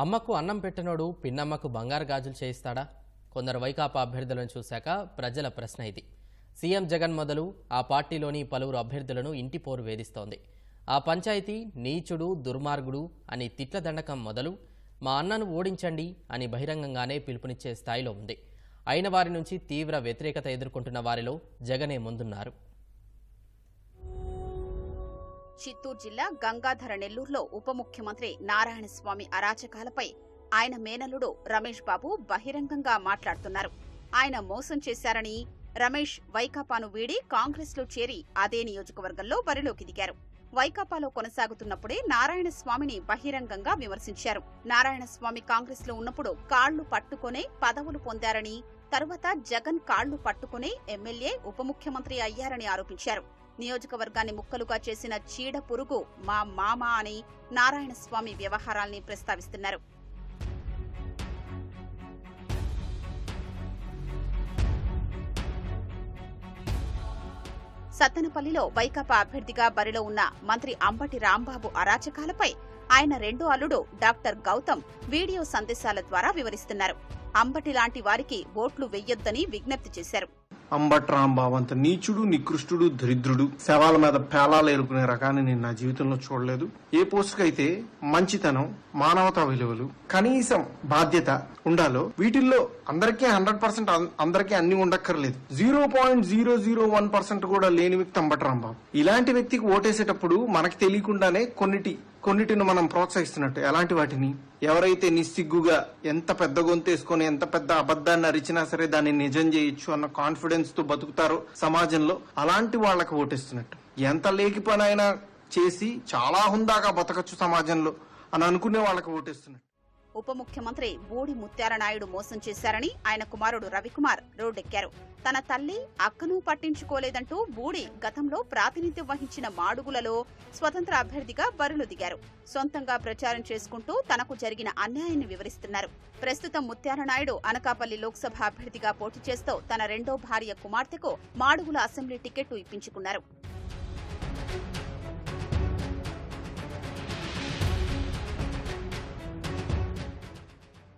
అమ్మకు అన్నం పెట్టనోడు పిన్నమ్మకు బంగారు గాజులు చేయిస్తాడా? కొందరు వైకాపా అభ్యర్థులను చూశాక ప్రజల ప్రశ్న ఇది. సీఎం జగన్ మొదలు ఆ పార్టీలోని పలువురు అభ్యర్థులను ఇంటి పోరు వేధిస్తోంది. ఆ పంచాయతీ నీచుడు దుర్మార్గుడు అని తిట్ల దండకం మొదలు మా అన్నను ఓడించండి అని బహిరంగంగానే పిలుపునిచ్చే స్థాయిలో ఉంది. అయిన వారి నుంచి తీవ్ర వ్యతిరేకత ఎదుర్కొంటున్న వారిలో జగనే ముందున్నారు. చిత్తూరు జిల్లా గంగాధర నెల్లూరులో ఉప ముఖ్యమంత్రి నారాయణస్వామి అరాచకాలపై ఆయన మేనల్లుడు రమేష్ బాబు బహిరంగంగా మాట్లాడుతున్నారు. ఆయన మోసం చేశారని రమేష్ వైకాపాను వీడి కాంగ్రెస్లో చేరి అదే నియోజకవర్గంలో బరిలోకి దిగారు. వైకాపాలో కొనసాగుతున్నప్పుడే నారాయణస్వామిని బహిరంగంగా విమర్శించారు. నారాయణస్వామి కాంగ్రెస్లో ఉన్నప్పుడు కాళ్ళు పట్టుకునే పదవులు పొందారని తరువాత జగన్ కాళ్ళు పట్టుకునే ఎమ్మెల్యే ఉప ముఖ్యమంత్రి అయ్యారని ఆరోపించారు. నియోజకవర్గాన్ని ముక్కలుగా చేసిన చీడ పురుగు మా మామ అని నారాయణస్వామి వ్యవహారాల్ని ప్రస్తావిస్తున్నారు. సత్తెనపల్లిలో వైకాపా అభ్యర్థిగా బరిలో ఉన్న మంత్రి అంబటి రాంబాబు అరాచకాలపై ఆయన రెండో అల్లుడు డాక్టర్ గౌతమ్ వీడియో సందేశాల ద్వారా వివరిస్తున్నారు. అంబటి లాంటి వారికి ఓట్లు వెయ్యొద్దని విజ్ఞప్తి చేశారు. అంబట్ రాంబాబు అంత నీచుడు నికృష్టుడు దరిద్రుడు. శవాల మీద పేలాలు ఏరుకునే రకాన్ని నేను నా జీవితంలో చూడలేదు. ఏ పోస్టుకైతే మంచితనం మానవతా విలువలు కనీసం బాధ్యత ఉండాలో వీటిల్లో అందరికీ హండ్రెడ్ పర్సెంట్ అందరికీ అన్ని ఉండక్కర్లేదు. Zero point zero zero one percent కూడా లేని వ్యక్తి అంబట్రాంబాబు ఇలాంటి వ్యక్తికి ఓటేసేటప్పుడు మనకు తెలియకుండానే కొన్నిటి కొన్నిటిని మనం ప్రోత్సహిస్తున్నట్టు. ఎలాంటి వాటిని? ఎవరైతే నిస్సిగ్గుగా ఎంత పెద్ద గొంతు వేసుకొని ఎంత పెద్ద అబద్ధాన్ని అరిచినా సరే దాన్ని నిజం చేయొచ్చు అన్న కాన్ఫిడెన్స్ తో బతుకుతారో సమాజంలో అలాంటి వాళ్ళకి ఓటేస్తున్నట్టు. ఎంత లేకి పని అయినా చేసి చాలా హుందాగా బతకచ్చు సమాజంలో అని అనుకునే వాళ్ళకి ఓటేస్తున్నట్టు. ఉప ముఖ్యమంత్రి బూడి ముత్యాలనాయుడు మోసం చేశారని ఆయన కుమారుడు రవికుమార్ రోడ్డెక్కారు. తన తల్లి అక్కను పట్టించుకోలేదంటూ బూడి గతంలో ప్రాతినిధ్యం వహించిన మాడుగులలో స్వతంత్ర అభ్యర్థిగా బరులు దిగారు. సొంతంగా ప్రచారం చేసుకుంటూ తనకు జరిగిన అన్యాయాన్ని వివరిస్తున్నారు. ప్రస్తుతం ముత్యాలనాయుడు అనకాపల్లి లోక్సభ అభ్యర్థిగా పోటీ చేస్తూ తన రెండో భార్య కుమార్తెకు మాడుగుల అసెంబ్లీ టికెట్టు ఇప్పించుకున్నారు.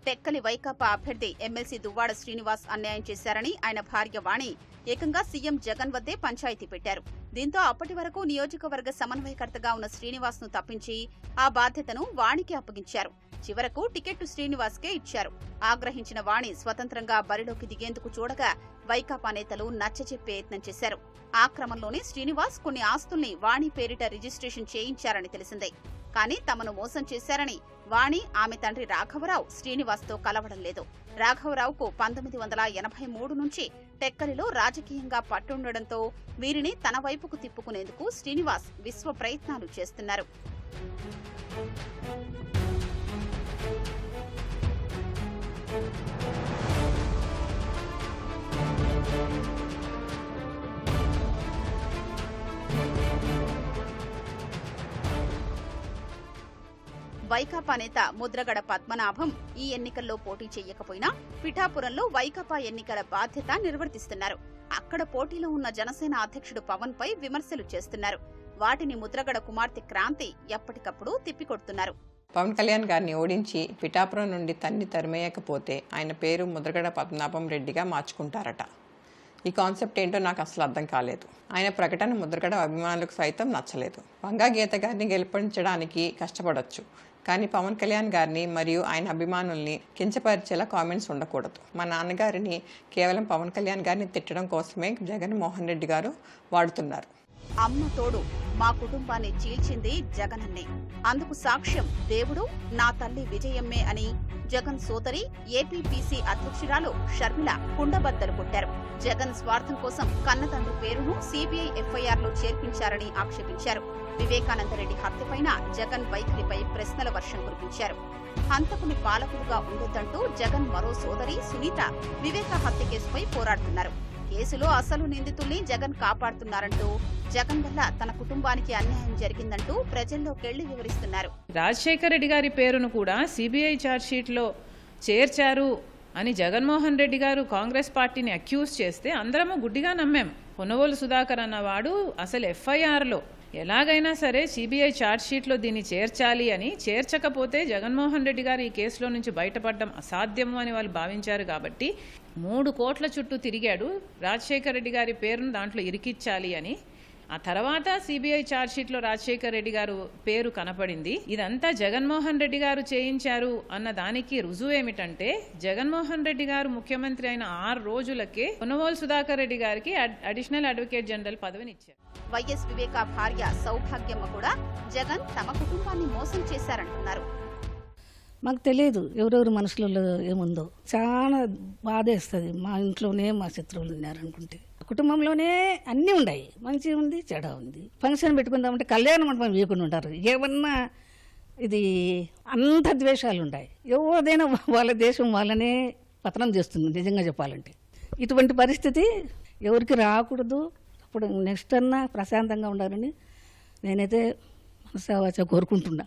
టెక్కలి వైకాపా అభ్యర్థి ఎమ్మెల్సీ దువ్వాడ శ్రీనివాస్ అన్యాయం చేశారని ఆయన భార్య వాణి ఏకంగా సీఎం జగన్ వద్దే పంచాయతీ పెట్టారు. దీంతో అప్పటి వరకు నియోజకవర్గ సమన్వయకర్తగా ఉన్న శ్రీనివాస్ను తప్పించి ఆ బాధ్యతను వాణికి అప్పగించారు. చివరకు టికెట్టు శ్రీనివాస్కే ఇచ్చారు. ఆగ్రహించిన వాణి స్వతంత్రంగా బరిలోకి దిగేందుకు చూడగా వైకాపా నేతలు నచ్చజెప్పే యత్నం చేశారు. ఆ క్రమంలోనే శ్రీనివాస్ కొన్ని ఆస్తుల్ని వాణి పేరిట రిజిస్ట్రేషన్ చేయించారని తెలిసిందే. కానీ తమను మోసం చేశారని వాణి ఆమె తండ్రి రాఘవరావు శ్రీనివాస్తో కలవడం లేదు. రాఘవరావుకు పంతొమ్మిది వందల ఎనభై మూడు నుంచి టెక్కలిలో రాజకీయంగా పట్టుండడంతో వీరిని తన వైపుకు తిప్పుకునేందుకు శ్రీనివాస్ విశ్వ ప్రయత్నాలు చేస్తున్నారు. వైకాపా నేత ముద్రగడ పద్మనాభం ఈ ఎన్నికల్లో పోటీ చేయకపోయినా పిఠాపురంలో వైకాపా ఎన్నికల బాధ్యత నిర్వర్తిస్తున్నారు. అక్కడ పోటీలో ఉన్న జనసేన అధ్యక్షుడు పవన్ పై విమర్శలు చేస్తున్నారు. వాటిని ముద్రగడ కుమార్తె క్రాంతి ఎప్పటికప్పుడు తిప్పికొడుతున్నారు. పవన్ కళ్యాణ్ గారిని ఓడించి పిఠాపురం నుండి తన్ని తరిమేయకపోతే ఆయన పేరు ముద్రగడ పద్మనాభం రెడ్డిగా మార్చుకుంటారట. ఈ కాన్సెప్ట్ ఏంటో నాకు అసలు అర్థం కాలేదు. ఆయన ప్రకటన ముద్రగడ అభిమానులకు సైతం నచ్చలేదు. వంగా గీత గారిని గెలిపించడానికి కష్టపడవచ్చు కానీ పవన్ కళ్యాణ్ గారిని మరియు ఆయన అభిమానుల్ని కించపరిచేలా కామెంట్స్ ఉండకూడదు. మా నాన్నగారిని కేవలం పవన్ కళ్యాణ్ గారిని తిట్టడం కోసమే జగన్మోహన్ రెడ్డి గారు వాడుతున్నారు. అమ్మ తోడు మా కుటుంబాన్ని చీల్చింది జగనన్నే. అందుకు సాక్ష్యం దేవుడు నా తల్లి విజయమ్మే అని జగన్ సోదరి ఏపీపీసీ అధ్యక్షురాలు షర్మిల కుండబద్దలు కొట్టారు. జగన్ స్వార్థం కోసం కన్నతండ్రి పేరును సిబిఐ ఎఫ్ఐఆర్లో చేర్పించారని ఆక్షేపించారు. వివేకానందరెడ్డి హత్యపైన జగన్ వైఖరిపై ప్రశ్నల వర్షం కురిపించారు. హంతకుని పాలకులుగా ఉండొద్దంటూ జగన్ మరో సోదరి సునీత వివేక హత్య కేసుపై పోరాడుతున్నారు. కేసులో అసలు నిందితుల్ని జగన్ కాపాడుతున్నారంటూ జగన్ వల్ల తన కుటుంబానికి అన్యాయం జరిగిందంటూ ప్రజల్లోకెళ్ళి వివరిస్తున్నారు. రాజశేఖర్ రెడ్డి గారి పేరును కూడా సిబిఐ ఛార్జ్షీట్లో చేర్చారు అని జగన్మోహన్ రెడ్డి గారు కాంగ్రెస్ పార్టీని అక్యూజ్ చేస్తే అందరము గుడ్డిగా నమ్మాం. పొనవోలు సుధాకర్ అన్నవాడు అసలు ఎఫ్ఐఆర్లో. ఎలాగైనా సరే సిబిఐ ఛార్జ్షీట్లో దీన్ని చేర్చాలి అని చేర్చకపోతే జగన్మోహన్ రెడ్డి గారు ఈ కేసులో నుంచి బయటపడడం అసాధ్యము అని వాళ్ళు భావించారు కాబట్టి మూడు కోట్ల చుట్టూ తిరిగాడు రాజశేఖర రెడ్డి గారి పేరును దాంట్లో ఇరికిచ్చాలి అని ఆ తర్వాత సిబిఐ ఛార్జ్షీట్లో రాజశేఖర్ రెడ్డి గారు పేరు కనపడింది. ఇదంతా జగన్మోహన్ రెడ్డి గారు చేయించారు అన్న దానికి రుజువు ఏమిటంటే జగన్మోహన్ రెడ్డి గారు ముఖ్యమంత్రి అయిన ఆరు రోజులకే కొనవోలు సుధాకర్ రెడ్డి గారికి అడ్- అడిషనల్ అడ్వకేట్ జనరల్ పదవిని ఇచ్చారు వైఎస్ వివేక భార్య సౌభాగ్యమ్మ కూడా జగన్ తమ కుటుంబాన్ని మోసం చేశారంటున్నారు. మాకు తెలియదు ఎవరెవరి మనసులలో ఏముందో. చాలా బాధేస్తుంది మా ఇంట్లోనే మా శత్రువులు ఉన్నారనుకుంటే. కుటుంబంలోనే అన్నీ ఉన్నాయి. మంచి ఉంది చెడ ఉంది. ఫంక్షన్ పెట్టుకుందామంటే కళ్యాణ మండపం వేయకుండా ఉంటారు. ఏమన్నా ఇది అంత ద్వేషాలు ఉన్నాయి ఎవరిదైనా వాళ్ళ దేశం వాళ్ళనే పతనం చేస్తుంది నిజంగా చెప్పాలంటే. ఇటువంటి పరిస్థితి ఎవరికి రాకూడదు. అప్పుడు నెక్స్ట్ అన్నా ప్రశాంతంగా ఉండాలని నేనైతే మనసావాచ కోరుకుంటున్నా.